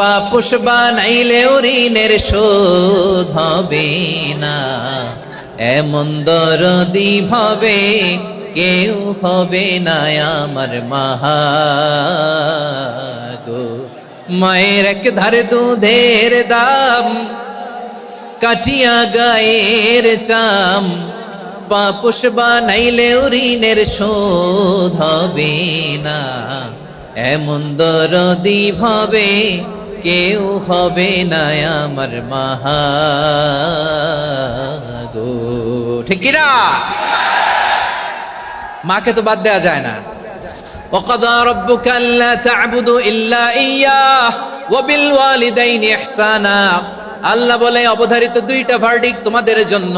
পাপুষ বানাইলে ঋণের শোধ হবে না। এমন দরদি ভাবে কেউ হবে না আমার মাহা গো মায়ের এক ধারে দুধের দাম, কাটিয়া গায়ের চাম। পাপুষ বানাইলে ঋণের শোধ হবে না। এমন দরদি ভাবে কেউ হবে না আমার মাহা গো ঠিক কিনা মাকে তো বাদ দেওয়া যায় না وقضى ربك ألا تعبدوا إلا إياه وبالوالدين إحسانا আল্লাহ বলে অবধারিত দুইটা ভার্ডিক তোমাদের জন্য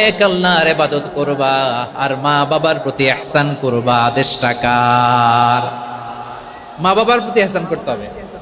এক আল্লাহর ইবাদত করবা আর মা বাবার প্রতি ইহসান করবা আদেশ টাকার মা বাবার প্রতি ইহসান করতে হবে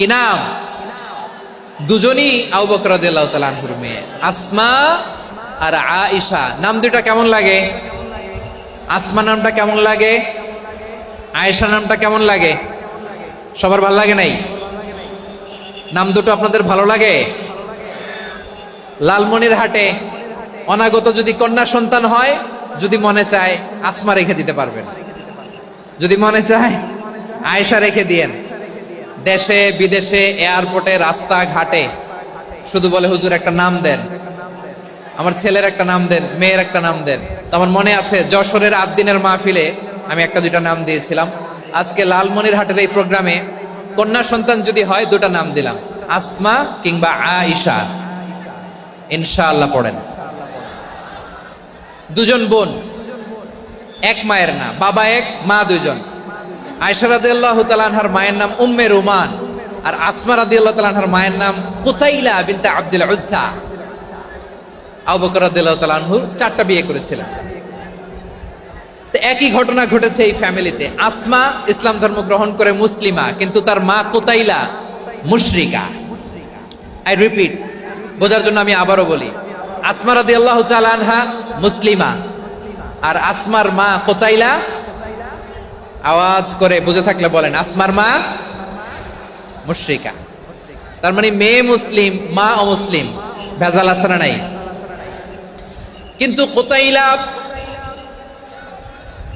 কি নাম? দুজনই আবু বকর রদি মেয়ে। আসমা আর আয়েশা, নাম দুটা কেমন লাগে? আসমা নামটা কেমন লাগে? আয়েশা নামটা কেমন লাগে? সবার ভালো লাগে নাই? নাম দুটো আপনাদের ভালো লাগে? লালমনির হাটে অনাগত যদি কন্যা সন্তান হয়, যদি মনে চায় আসমা রেখে দিতে পারবেন। যদি মনে চায় আয়েশা রেখে দিয়েন। দেশে, বিদেশে, এয়ারপোর্টে রাস্তা ঘাটে শুধু বলে, হুজুর, একটা নাম দেন। আমার ছেলের একটা নাম দেন, মেয়ের একটা নাম দেন। তো আমার মনে আছে, যশোরের আট দিনের মাহফিলে আমি একটা দুইটা নাম দিয়েছিলাম। আজকে লালমনির হাটের এই প্রোগ্রামে কন্যা সন্তান যদি হয়, দুটা নাম দিলাম। আসমা কিংবা আইসা ইনশাআল্লাহ পড়েন। দুজন বোন, এক মায়ের না, বাবা এক, মা দুজন আয়সা রাদি আল্লাহ তালানহার মায়ের নাম উম্মে রুমান। আর আসমা রাদি আল্লাহ তালানহার মায়ের নাম কুতাইলা বিনতে আব্দুল উজ্জা। আবু বকর রাদিয়াল্লাহু চারটা বিয়ে করেছিলেন। তো একই ঘটনা ঘটেছে এই ফ্যামিলিতে। আসমা ইসলাম ধর্ম গ্রহণ করে মুসলিমা, কিন্তু তার মা কোতাইলা মুশরিকা। আই রিপিট, বোঝার জন্য আমি আবারও বলি, আসমা রাদি আল্লাহ আনহা মুসলিমা, আর আসমার মা কোতাইলা আওয়াজ করে বুঝে থাকলে বলেন, আসমার মা মুশ্রিকা। তার মানে মেয়ে মুসলিম, মা অমুসলিম, ভেজাল আসারা নাই? কিন্তু কোতাইলা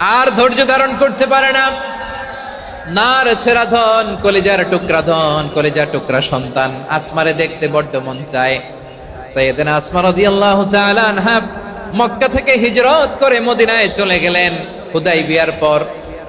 আর ধৈর্য ধারণ করতে পারে না। নার ছেড়া ধন, কলেজার টুকরা ধন, কলেজার টুকরা সন্তান। আসমারে দেখতে বড্ড মন চায়। সৈয়দিন আসমা রাদিয়াল্লাহু তাআলা আনহা মক্কা থেকে হিজরত করে মদিনায় চলে গেলেন। হুদাই বিয়ার পর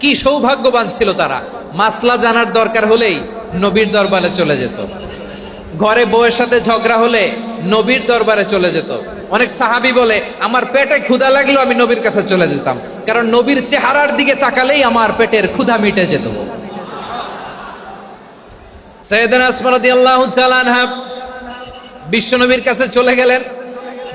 কি সৌভাগ্যবান ছিল তারা। মাসলা জানার দরকার হলেই নবীর দরবারে চলে যেত। ঘরে বউয়ের সাথে ঝগড়া হলে নবীর দরবারে চলে যেত। অনেক সাহাবি বলে, আমার পেটে ক্ষুধা লাগলেও আমি নবীর কাছে চলে যেতাম। কারণ নবীর চেহারার দিকে তাকালেই আমার পেটের ক্ষুধা মিটে যেত। তাআলা আনহা বিশ্বনবীর কাছে চলে গেলেন।